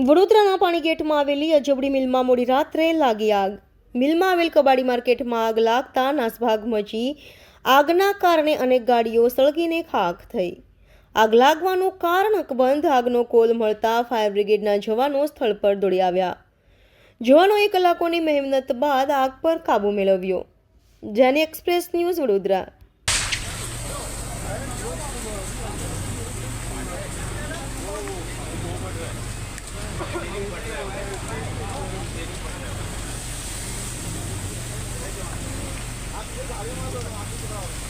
માર્કેટમાં આવેલી અજબડી મિલમાં મોડી રાત્રે લાગી આગ. મિલમાં આવેલ કબાડી માર્કેટમાં આગ લાગતા નાસભાગ મચી આગના કારણે અનેક ગાડીઓ સળગીને ખાખ થઈ. આગ લાગવાનું કારણ અકબંધ આગનો કોલ મળતા ફાયર બ્રિગેડના જવાનો સ્થળ પર દોડી આવ્યા. જવાનોએ કલાકોની મહેનત બાદ આગ પર કાબૂ મેળવ્યો. જેની એક્સપ્રેસ ન્યૂઝ વડોદરા. అభిమానులు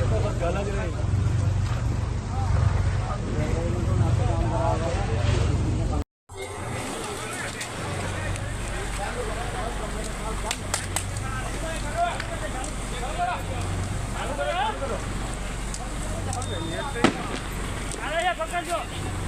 કરજો.